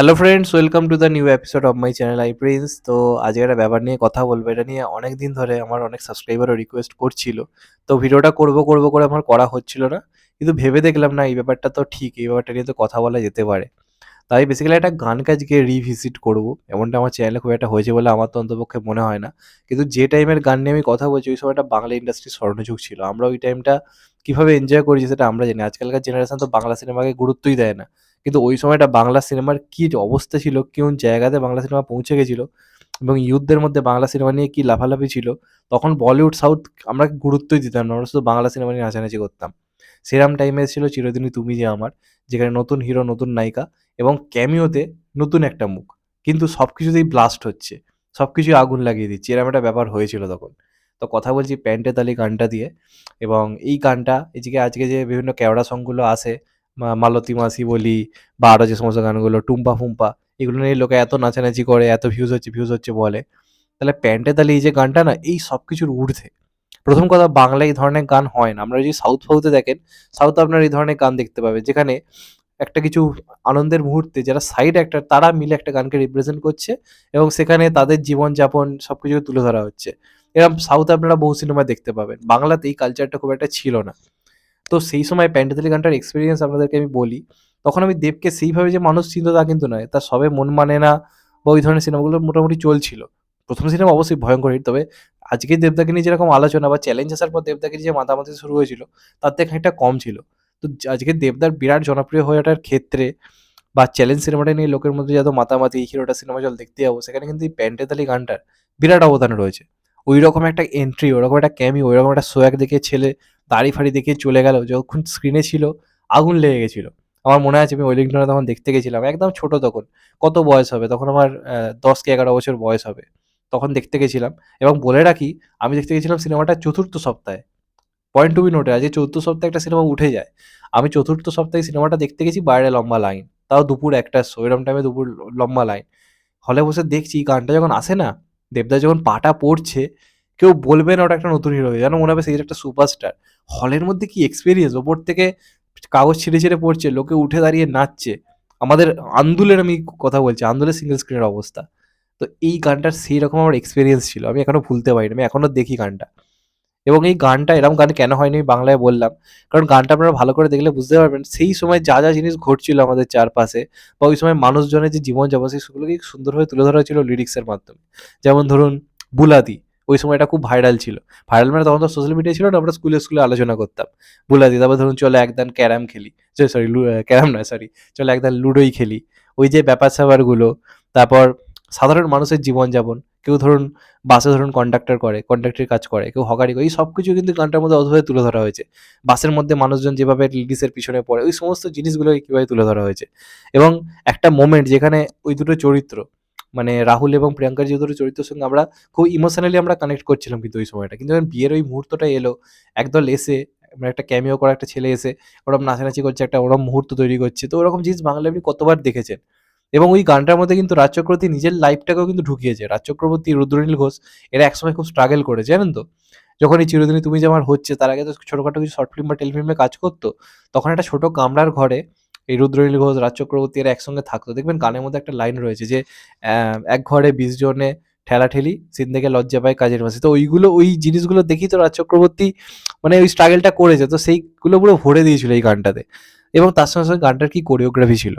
Hello friends welcome to the new episode of my channel I Prince তো আজকে একটা ব্যাপার নিয়ে কথা বলব, এটা নিয়ে অনেক দিন ধরে আমার অনেক সাবস্ক্রাইবারও রিকোয়েস্ট করছিল। তো ভিডিওটা করব করব, করে আমার করা হচ্ছিল না, কিন্তু ভেবে দেখলাম না, এই ব্যাপারটা তো ঠিক, এই ব্যাপারটা নিয়ে তো কথা বলা যেতে পারে। তাই বেসিক্যালি একটা গান কাজকে রিভিজিট করব, এমনটা আমার চ্যানেলে খুব একটা হয়েছে বলে আমার তো অন্তপক্ষে মনে হয় না। কিন্তু যে টাইমের গান নিয়ে আমি কথা বলছি, ওই সময়টা বাংলা ইন্ডাস্ট্রির স্বর্ণযুগ ছিল। আমরা ওই টাইমটা কীভাবে এনজয় করেছি সেটা আমরা জানি আজকালকার জেনারেশন তো বাংলা সিনেমাকে গুরুত্বই দেয় না। কিন্তু ওই সময়টা বাংলা সিনেমার কী অবস্থা ছিল, কোন জায়গাতে বাংলা সিনেমা পৌঁছে গেছিল এবং ইউথদের মধ্যে বাংলা সিনেমা নিয়ে কী লাফালাফি ছিল, তখন বলিউড সাউথ আমরা গুরুত্বই দিতাম না, আমরা শুধু বাংলা সিনেমা নিয়ে নাচানাচি করতাম। সেরাম টাইমে এসেছিল চিরদিনই তুমি যে আমার, যেখানে নতুন হিরো নতুন নায়িকা এবং ক্যামিওতে নতুন একটা মুখ। কিন্তু সব কিছুতেই ব্লাস্ট হচ্ছে সব কিছুই আগুন লাগিয়ে দিচ্ছে, এরম একটা ব্যাপার হয়েছিল তখন। তো কথা বলছি প্যান্টে তালি গানটা দিয়ে এবং এই গানটা এদিকে আজকে যে বিভিন্ন ক্যাওড়া সংগুলো আসে মালতী মাসি বলি বা আরও যে সমস্ত গানগুলো, টুম্পা ফুম্পা, এগুলো নিয়ে লোকে এত নাচানাচি করে, এত ভিউজ হচ্ছে ভিউজ হচ্ছে বলে। তাহলে প্যান্টে তাহলে এই যে গানটা না, এই সব কিছুর ঊর্ধ্বে। প্রথম কথা, বাংলায় এই ধরনের গান হয় না। আমরা যদি সাউথ ফাউথে দেখেন সাউথ আপনার এই ধরনের গান দেখতে পাবে যেখানে একটা কিছু আনন্দের মুহূর্তে যারা সাইড অ্যাক্টর তারা মিলে একটা গানকে রিপ্রেজেন্ট করছে এবং সেখানে তাদের জীবনযাপন সব কিছু তুলে ধরা হচ্ছে। এরকম সাউথে আপনারা বহু সিনেমা দেখতে পাবেন। বাংলাতে এই কালচারটা খুব একটা ছিল না। তো সেই সময় প্যান্টাথেলি গানটার এক্সপিরিয়েন্স আপনাদেরকে আমি বলি, তখন আমি দেবকে সেইভাবে যে মানুষ চিনত তা কিন্তু নয়। তার সবে মন মানে না বা ওই ধরনের সিনেমাগুলো মোটামুটি চলছিল। প্রথম সিনেমা অবশ্যই ভয়ঙ্কর হিট তবে আজকে দেবদাকে নিয়ে যেরকম আলোচনা বা চ্যালেঞ্জ আসার পর দেবদাকে যে মাতামাতি শুরু হয়েছিল, তার থেকে খানিকটা কম ছিল। তো আজকে দেবদার বিরাট জনপ্রিয় হয়ে ওঠার ক্ষেত্রে বা চ্যালেঞ্জ সিনেমাটা নিয়ে লোকের মধ্যে যত মাতামাতি, হিরোটা সিনেমা চল দেখতে যাব সেখানে কিন্তু এই প্যান্টেতালি গানটার বিরাট অবদান রয়েছে। ওই রকম একটা এন্ট্রি ওরকম একটা ক্যামি ওই রকম একটা সোয়াগ দেখে ছেলে দাড়ি ফাড়ি দেখে চলে গেল, যখন স্ক্রিনে ছিল, আগুন লেগে গেছিল। আমার মনে আছে আমি ওয়েলিংটনে তখন দেখতে গেছিলাম, একদম ছোট তখন, কত বয়স হবে? তখন আমার দশ কি এগারো বছর বয়স হবে। তখন দেখতে গেছিলাম এবং বলে রাখি, আমি দেখতে গেছিলাম সিনেমাটা চতুর্থ সপ্তাহে। পয়েন্ট টু বি নোটে আজকে চতুর্থ সপ্তাহে একটা সিনেমা উঠে যায়। আমি চতুর্থ সপ্তাহে সিনেমাটা দেখতে গেছি বাইরে লম্বা লাইন তাও দুপুর একটা শো এরম টাইমে দুপুর লম্বা লাইন হলে বসে দেখছি, গানটা যখন আসে না, দেবদা যখন পাটা পড়ছে কেউ বলবে না ওটা একটা নতুন হিরো যেন মনে হবে সেই একটা সুপারস্টার হলের মধ্যে কি এক্সপিরিয়েন্স ওপর থেকে কাগজ ছিঁড়ে ছিঁড়ে পড়ছে, লোকে উঠে দাঁড়িয়ে নাচছে। আমাদের আন্দোলের আমি কথা বলছি, আন্দোলের সিঙ্গেল স্ক্রিনের অবস্থা। তো এই গানটার সেই রকম আমার এক্সপিরিয়েন্স ছিল, আমি এখনও ভুলতে পারিনি, আমি এখনও দেখি গানটা। এবং এই গানটা এরকম গান কেন হয়নি আমি বাংলায় বললাম, কারণ গানটা আপনারা ভালো করে দেখলে বুঝতে পারবেন, সেই সময় যা যা জিনিস ঘটছিল আমাদের চারপাশে বা ওই সময় মানুষজনের যে জীবনযাপন, সেই সেগুলোকে সুন্দরভাবে তুলে ধরা হয়েছিল লিরিক্সের মাধ্যমে। যেমন ধরুন, বুলাদি। ওই সময়টা খুব ভাইরাল ছিল। ভাইরাল মানে তখন তো সোশ্যাল মিডিয়া ছিল না, আমরা স্কুলে স্কুলে আলোচনা করতাম। বলে দিই তারপর ধরুন, চলো একদান ক্যারাম খেলি। সরি ক্যারাম নয় সরি চলো একদান লুডোই খেলি। ওই যে ব্যাপার স্যাপারগুলো তারপর সাধারণ মানুষের জীবনযাপন, কেউ ধরুন বাসে ধরুন কন্ডাক্টর করে কন্ডাক্টরের কাজ করে, কেউ হকারি করে, এই সব কিছু কিন্তু গানটার মধ্যে অদ্ভুতভাবে তুলে ধরা হয়েছে। বাসের মধ্যে মানুষজন যেভাবে লেডিসের পিছনে পড়ে, ওই সমস্ত জিনিসগুলোকে কীভাবে তুলে ধরা হয়েছে। এবং একটা মোমেন্ট যেখানে ওই দুটো চরিত্র মানে রাহুল এবং প্রিয়াঙ্কার যে চরিত্রের সঙ্গে আমরা খুব ইমোশনালি আমরা কানেক্ট করছিলাম কিন্তু ওই সময়টা। কিন্তু বিয়ের ওই মুহূর্তটা এলো, একদল এসে মানে একটা ক্যামিও করা একটা ছেলে এসে ওরকম নাচানাচি করছে একটা, ওরম মুহূর্ত তৈরি করছে। তো ওরকম জিনিস বাংলা আপনি কতবার দেখেছেন? এবং ওই গানটার মধ্যে কিন্তু রাজ চক্রবর্তী নিজের লাইফটাকেও কিন্তু ঢুকিয়েছে। রাজ চক্রবর্তী, রুদ্রনীল ঘোষ, এরা একসময় খুব স্ট্রাগল করে, জানেন তো? যখন এই চিরদিনই তুমি যে আমার হচ্ছে, তার আগে তো ছোটোখাটো কিছু শর্ট ফিল্ম বা টেলিফিল্মে কাজ করতো, তখন একটা ছোটো কামরার ঘরে এই রুদ্রনীল ঘোষ, রাজ চক্রবর্তী এরা একসঙ্গে থাকতো। দেখবেন গানের মধ্যে একটা লাইন রয়েছে যে এক ঘরে বিশ জনে ঠেলাঠেলি, সিন্দেকে লজ্জা পায় কাজের মাসে তো ওইগুলো, ওই জিনিসগুলো দেখি তো রাজ চক্রবর্তী মানে ওই স্ট্রাগলটা করেছে। তো সেইগুলো পুরো ভরে দিয়েছিল এই গানটাতে। এবং তার সঙ্গে সঙ্গে গানটার কি কোরিওগ্রাফি ছিল?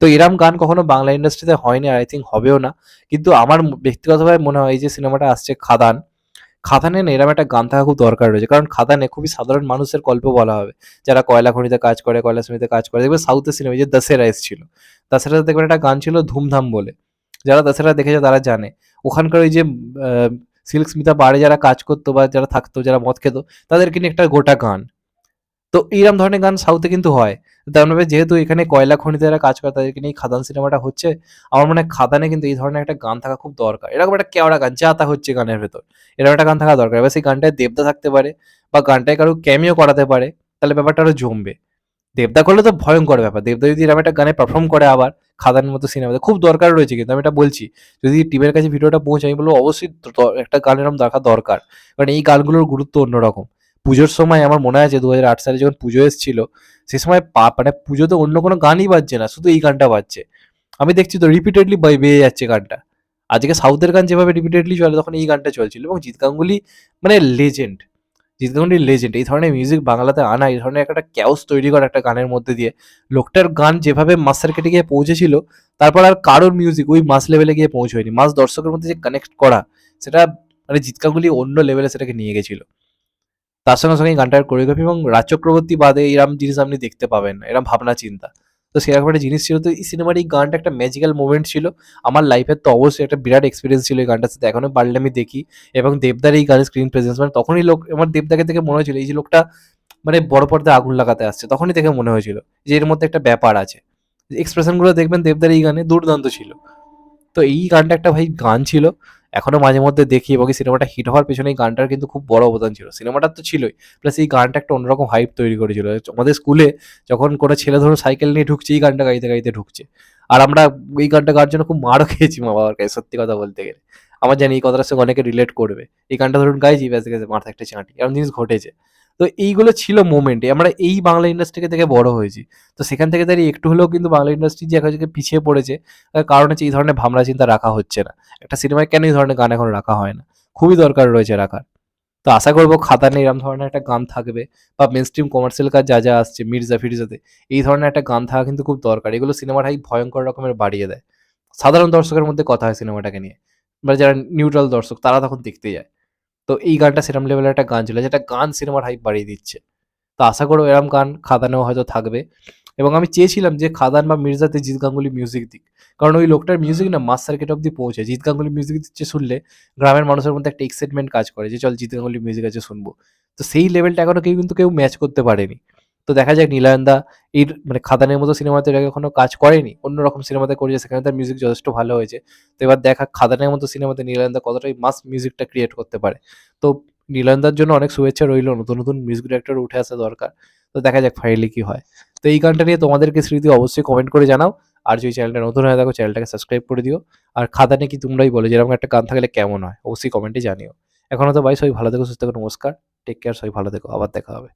তো এরম গান কখনো বাংলা ইন্ডাস্ট্রিতে হয়নি, আর আই থিঙ্ক হবেও না। কিন্তু আমার ব্যক্তিগতভাবে মনে হয় যে সিনেমাটা আসছে খাদান খাদানে এরম একটা গান থাকা খুব দরকার রয়েছে। কারণ খাদানে খুবই সাধারণ মানুষের গল্প বলা হবে। যারা কয়লা খনিতে কাজ করে, কয়লা শ্রমিতে কাজ করে। দেখবে সাউথের সিনেমা যে দশেরা এসেছিল। দশেরাতে দেখবেন একটা গান ছিল ধুমধাম বলে। যারা দশেরা দেখেছে তারা জানে। ওখানকার ওই যে সিল্ক স্মিতা বারে যারা কাজ করতো বা যারা থাকতো, যারা মদ খেত, তাদেরকে নিয়ে একটা গোটা গান। তো এইরকম ধরনের গান সাউথে কিন্তু হয়। তার মানে যেহেতু এখানে কয়লা খনিতে যারা কাজ করে, তাদেরকে নিয়ে খাদান সিনেমাটা হচ্ছে, আমার মনে হয় খাদানে কিন্তু এই ধরনের একটা গান থাকা খুব দরকার। এরকম একটা কেওড়া গান, যা তা হচ্ছে গানের ভেতর। এরকম একটা গান থাকা দরকার। এবার সেই গানটায় দেবদা থাকতে পারে বা গানটায় কারও ক্যামিও করাতে পারে, তাহলে ব্যাপারটা আরও জমবে। দেবদা করলে তো ভয়ঙ্কর ব্যাপার। দেবদা যদি এরকম একটা গানে পারফর্ম করে আবার খাদানের মতো সিনেমাতে, খুব দরকার রয়েছে কিন্তু, আমি এটা বলছি। যদি টিমের কাছে ভিডিওটা পৌঁছে, আমি বলব অবশ্যই একটা গান এরকম দেখা দরকার। কারণ এই গানগুলোর গুরুত্ব অন্যরকম। পুজোর সময় আমার মনে আছে দু হাজার আট সালে যখন পুজো এসেছিল, সে সময় পা মানে পুজোতে অন্য কোনো গানই বাজছে না, শুধু এই গানটা বাজছে। আমি দেখছি তো রিপিটেডলি বেয়ে যাচ্ছে গানটা। আজকে সাউথের গান যেভাবে রিপিটেডলি চলে, তখন এই গানটা চলছিল এবং জিৎ গাঙ্গুলি মানে লেজেন্ড জিৎ গাঙ্গুলি লেজেন্ড এই ধরনের মিউজিক বাংলাতে আনা, এই ধরনের একটা ক্যাওস তৈরি করা একটা গানের মধ্যে দিয়ে, লোকটার গান যেভাবে মাস সার্কেটে গিয়ে পৌঁছেছিল, তারপর আর কারোর মিউজিক ওই মাস লেভেলে গিয়ে পৌঁছয়নি। মাস দর্শকের মধ্যে যে কানেক্ট করা, সেটা মানে জিৎ গাঙ্গুলি অন্য লেভেলে সেটাকে নিয়ে গেছিল। তার সঙ্গে সঙ্গে গানটার কোরিওগ্রাফি এবং রাজ চক্রবর্তী বাদে এরম জিনিস আপনি দেখতে পাবেন, এরম ভাবনা চিন্তা। তো সেরকম একটা জিনিস ছিল, তো এই সিনেমার এই গানটা একটা ম্যাজিক্যাল মোমেন্ট ছিল। আমার লাইফের তো অবশ্যই একটা বিরাট এক্সপিরিয়েন্স ছিল এই গানটার সাথে, এখনও পারলে আমি দেখি। এবং দেবদার এই গানের স্ক্রিন প্রেজেন্স মানে তখনই লোক, আমার দেবদাকে দেখে মনে হয়েছিল, এই যে লোকটা মানে বড় পর্দায় আগুন লাগাতে আসছে, তখনই দেখে মনে হয়েছিল যে এর মধ্যে একটা ব্যাপার আছে। এক্সপ্রেশনগুলো দেখবেন দেবদার এই গানে দুর্দান্ত ছিল। তো এই গানটা একটা ভাই গান ছিল। এখনও মাঝে মধ্যে দেখি এবং সিনেমাটা হিট হওয়ার পেছনে এই গানটার কিন্তু খুব বড় অবদান ছিল। সিনেমাটার তো ছিলই। প্লাস এই গানটা একটা অন্যরকম হাইপ তৈরি করেছিল। আমাদের স্কুলে যখন কোনো ছেলে ধরুন সাইকেল নিয়ে ঢুকছে, এই গানটা গাইতে গাইতে ঢুকছে। আর আমরা এই গানটা গাওয়ার জন্য খুব মারও খেয়েছি মা বাবার কাছে সত্যি কথা বলতে গেলে। আমার জানি এই কথাটার সঙ্গে অনেকে রিলেট করবে। এই গানটা ধরুন গাইছি, ব্যাস গেছে মাথা একটা চাঁটি এরকম জিনিস ঘটেছে। তো এইগুলো ছিল মোমেন্টে আমরা এই বাংলা ইন্ডাস্ট্রিকে থেকে বড় হয়েছি। তো সেখান থেকে দাঁড়িয়ে একটু হলেও কিন্তু বাংলা ইন্ডাস্ট্রি যে এখন পিছিয়ে পড়েছে কারণ হচ্ছে এই ধরনের ভাবনা চিন্তা রাখা হচ্ছে না। একটা সিনেমায় কেন এই ধরনের গান এখন রাখা হয় না? খুবই দরকার রয়েছে রাখার। তো আশা করব খাতানে এরকম ধরনের একটা গান থাকবে বা মেন স্ট্রিম কমার্শিয়াল কাজ যা যা আসছে মির্জা ফিরজাতে, এই ধরনের একটা গান থাকা কিন্তু খুব দরকার। এগুলো সিনেমার হাই ভয়ঙ্কর রকমের বাড়িয়ে দেয়। সাধারণ দর্শকের মধ্যে কথা হয় সিনেমাটাকে নিয়ে। বা যারা নিউট্রাল দর্শক, তারা তখন দেখতে যায়। তো এই গানটা সেরম লেভেলের একটা গান ছিল, যেটা গান সিনেমার হাইপ বাড়িয়ে দিচ্ছে। তো আশা করো এরম গান খাদানেও হয়তো থাকবে। এবং আমি চেয়েছিলাম যে খাদান বা মির্জাতে জিৎ গাঙ্গুলি মিউজিক দিক। কারণ ওই লোকটার মিউজিক না মাস সার্কিট অব্দি পৌঁছে। জিৎ গাঙ্গুলি মিউজিক দিচ্ছে শুনলে গ্রামের মানুষের মধ্যে একটা এক্সাইটমেন্ট কাজ করে যে চল জিৎ গাঙ্গুলি মিউজিক আছে শুনব। তো সেই লেভেলটা এখনও কেউ কিন্তু কেউ ম্যাচ করতে পারেনি। তো দেখা যাক নীলায়ন্দা এর মানে খাদানের মতো সিনেমাতে আগে এখনও কাজ করেনি। অন্যরকম সিনেমাতে করেছে, সেখানে তার মিউজিক যথেষ্ট ভালো হয়েছে। তো এবার দেখা খাদানের মতো সিনেমাতে নীলায়ন্দা কতটাই মাস মিউজিকটা ক্রিয়েট করতে পারে। তো নীলায়ন্দার জন্য অনেক শুভেচ্ছা রইল, নতুন নতুন মিউজিক ডিরেক্টর উঠে আসা দরকার। তো দেখা যাক ফাইনালি কি হয়। তো এই গানটা নিয়ে তোমাদেরকে স্মৃতি অবশ্যই কমেন্ট করে জানাও। আর যদি চ্যানেলটা নতুন হয়ে থাকো চ্যানেলটাকে সাবস্ক্রাইব করে দিও। আর খাদানে কি তোমরাই বলো, যেরকম একটা গান থাকলে কেমন হয়, অবশ্যই কমেন্টে জানিও। এখনও তো ভাই সবাই ভালো থেকো, সুস্থ থেকো, নমস্কার। টেক কেয়ার সবাই ভালো থেকো, আবার দেখা হবে।